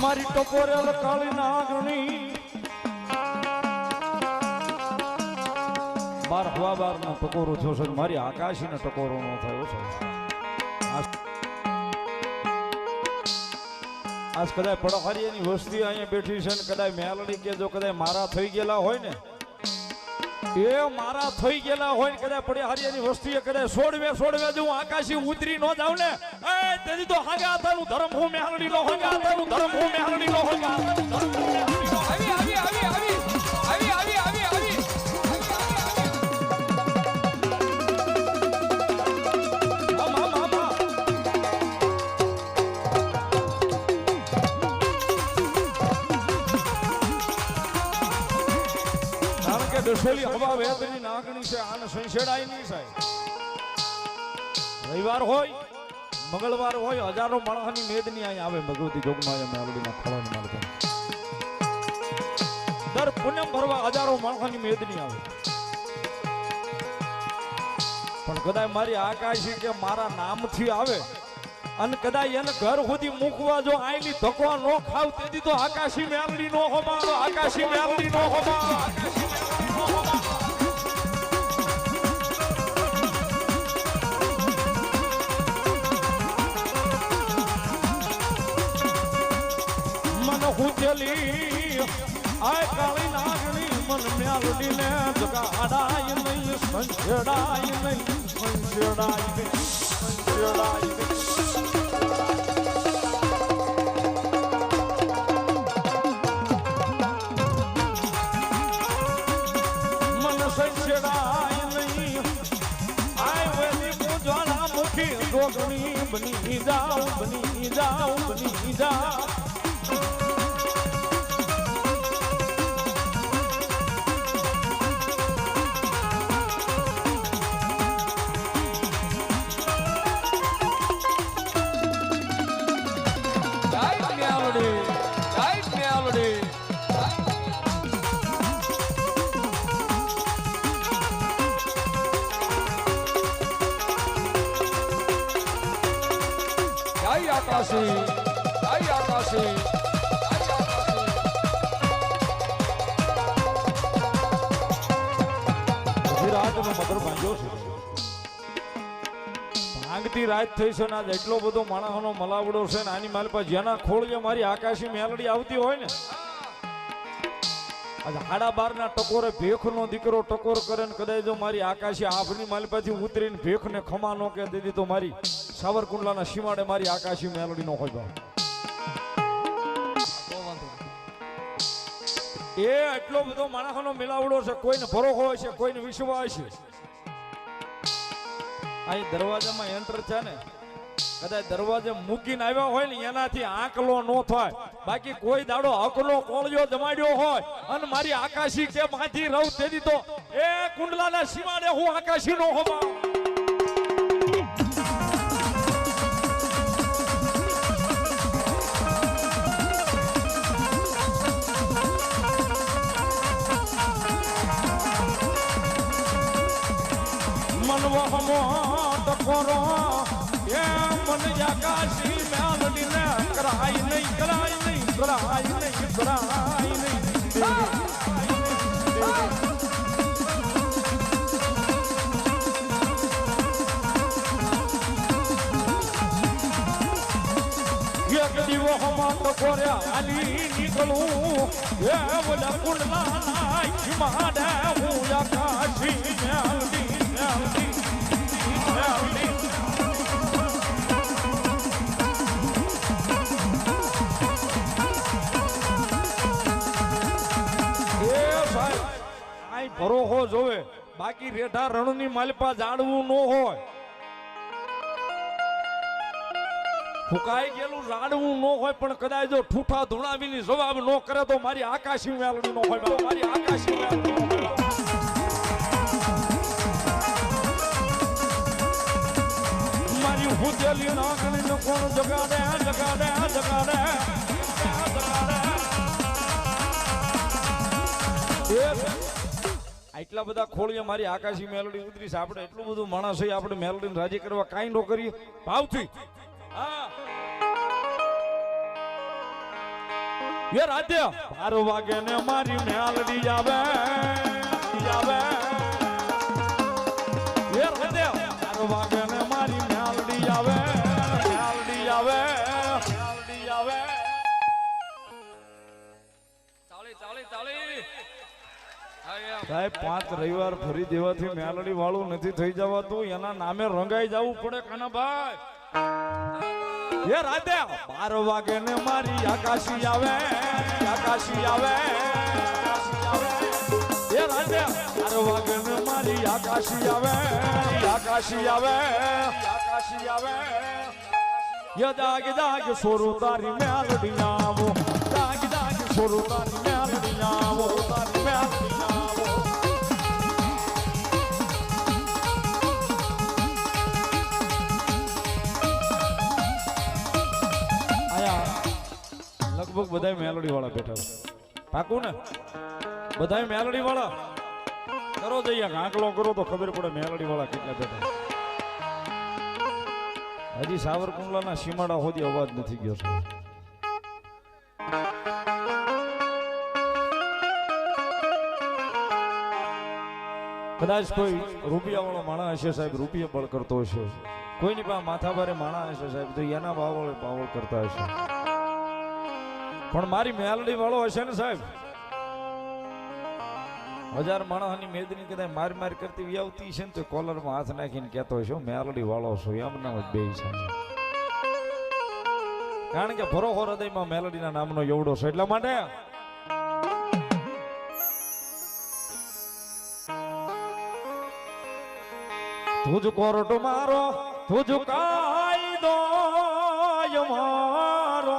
મારી ટકોરેલ કાળી નાગણી. બાર હવા બાર નો ટકોરો થયો છે મારી આકાશી ને ટકોરો નો થયો છે. આજ- કદાચ કદાચ એની વસ્તી અહીંયા બેઠી છે ને કદાચ મેલડી કે જો કદાચ મારા થઈ ગયેલા હોય ને એ મારા થઈ ગયેલા હોય ને કદાચ પડે હરિયાની એ કદાચ સોડવે સોડવે જો આકાશી ઉતરી નો જાવ ને. એ, તેથી તો હાગા તારું ધર્મ હું મેહરડી નો હાગા તારું ધર્મ હું મેહરડી નો હાગા કારણ હવા વેદની નાગણી છે આને સંશેડાય નહીં સાહેબ. રવિવાર હોય મંગળવાર હોય હજારો માણસની મેદની અહીં આવે ભગવતી જોગમાં અમે આવડીના ખોળાની માલકો દર પૂનમ ભરવા હજારો માણસની મેદની આવે. પણ કદાચ મારી આકાશી કે મારા નામથી આવે અને કદાચ એને ઘર સુધી મૂકવા જો આઈની ધક્કો નો ખાવ તેથી તો આકાશી મેલડી નો હોમાં આકાશી મેલડી નો હોમાં. હુજલી આય કાળી નાગણી મન મેલડી ને જગાડાય નહીં સંજડાય નહીં સંજડાય નહીં સંજડાય નહીં. રોગણી બની જાઉં બની જાઉં બની જાઉં. આકાશી જય આકાશી મગર ભાંગ્યો છે. ભાંગતી રાત થઈ છે ને આજ એટલો બધો માણસનો મલાવડો છે ને આની મારી પાસે જેના ખોળીએ મારી આકાશી મેલડી આવતી હોય ને હાડા બાર ના ટકોરે ભેખ નો દીકરો ટકોર કરે ને કદાચ જો મારી આકાશી આભની માલ પાછી ઉતરીને ભેખ ને ખમા નો કે દીધી તો મારી સાવરકુંડલાના સીમાડે મારી આકાશી મેલડી નો હોય બા. એ એટલો બધો માણસનો મિલાવડો છે કોઈને ભરોખો હોય છે કોઈને વિશ્વાસ છે. અહીં દરવાજામાં એન્ટર છે ને કદાચ દરવાજે મૂકીને આવ્યા હોય ને એનાથી આંકલો નો થાય. બાકી કોઈ દાડો હકનો કોળિયો જમાડ્યો હોય અને મારી આકાશી કે માંથી રહું તેથી તો એ કુંડલાના સીમાડે હું આકાશી નો હોવા મનવહમો ટકોરો એ મન આકાશી મેલડી ને કરાય નહીં કરાય નહીં કરાય નહીં કરાય નહીં એક દિવસમાં ટકોર્યા હાલી નીકળું. એ બોલા કુંડલા નાય માડે હું આકાશી મેલડી મેલડી. ભરોહો જોવે. બાકી રેઢા રણની માલપા જાડવું ન હોય. ફુકાઈ ગયેલું રાડવું ન હોય, પણ કદાચ જો ઠૂઠા ધુણાવીની જવાબ ન કરે તો મારી આકાશી વેલણી ન હોય મારી આકાશી મેળવી આટલા બધા ખોળીએ મારી આકાશી મેલડી ઉતરી આપણે એટલું બધું માણસ હોય, આપણે મેલડીને રાજી કરવા કાંઈ ન કરીએ. ભાવથી. હા. એ રાધે, બાર વાગે ને મારી મેલડી આવે આવે. એ વાગે સાહેબ, પાંચ રવિવાર ફરી દેવાથી મેલડી વાળું નથી થઈ જવાતું. એના નામે રંગાઈ જવું પડે કાનાભાઈ બાર વાગે ને મારી આકાશી આવે આકાશી આવે બાર વાગે ને મારી આકાશી આવે આકાશી આવે આકાશી આવે. યદાગ દાગ દાગ, સોરો તારી મેલડી આવો દાગ દાગ, સોરો તારી લગભગ બધા મેલોડી વાળા બેઠા છે. પાકું ને? બધા મેલડી વાળા? કરો જઈએ આંકલો કરો તો ખબર પડે મેલડી વાળા કેટલા બેઠા હજી સાવરકુંડલાના સીમાડા હોદી અવાજ નથી ગયો કદાચ કોઈ રૂપિયા વાળો માણસ હશે સાહેબ, રૂપિયા બળ કરતો હશે. કોઈની પાસે માથા ભારે માણસ હશે સાહેબ, તો એના બાવળ બાવળ કરતા હશે. પણ મારી મેલડી વાળો હશે ને સાહેબ. હજાર માણસની મેદની કદાચ માર માર કરતી વ્યાવતી છે ને તો કોલરમાં હાથ નાખીને કહેતો હશે, "હું મેલડી વાળો છું. એમ નામ જ બે છે. કારણ કે ભરોહો હૃદયમાં મેલડીના નામનો એવડો છે. એટલા માટે તુજ કોરટ મારો તુજ કાયદો મારો.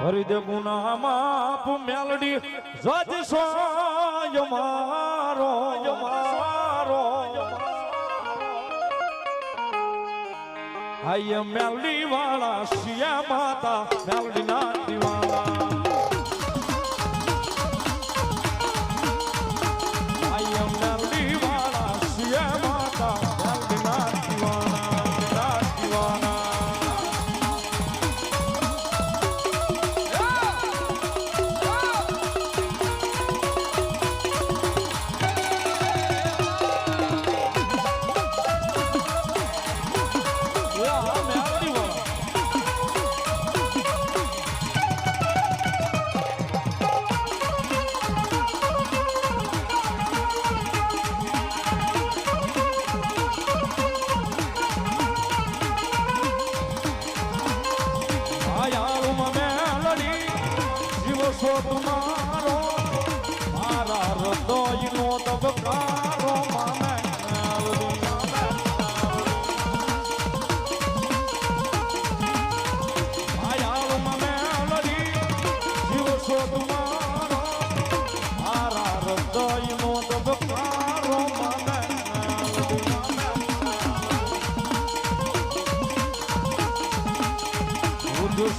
કરી દે ગુના માપ મેલડી, જજ સોય મારો મારો. આય મેલડી વાળા શિયા માતા, મેલડી ના દીવાળા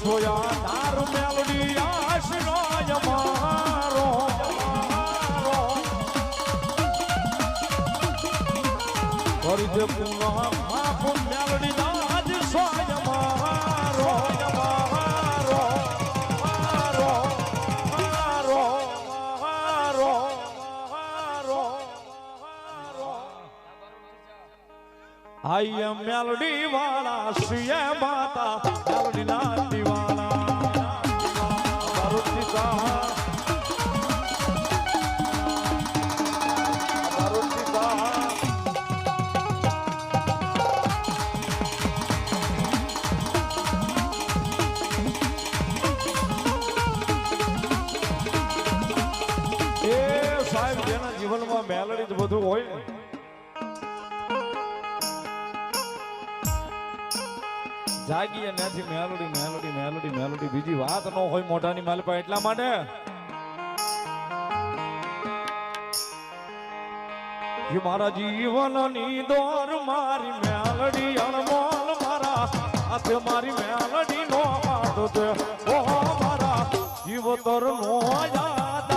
સોયા તાર મેલડી આશરાય મારો કરી દે પુનઃ માફ મેલડી દાજ સોય મારો મારો મારો મારો મારો મારો. વાળા શ્રીએ માતા મેલડી ના જીવનમાં મેલડી જ બધું હોય ને. જાગીએ નથી મેલોડી મેલોડી મેલોડી મેલોડી. બીજી વાત ન હોય મોઢાની માલ એટલા માટે. એ મારા જીવનની દોર મારી મેલડી અણમોલ મારા. હાથે મારી મેલડી નો વાંધો છે. ઓહો મારા જીવ તર નો યાદ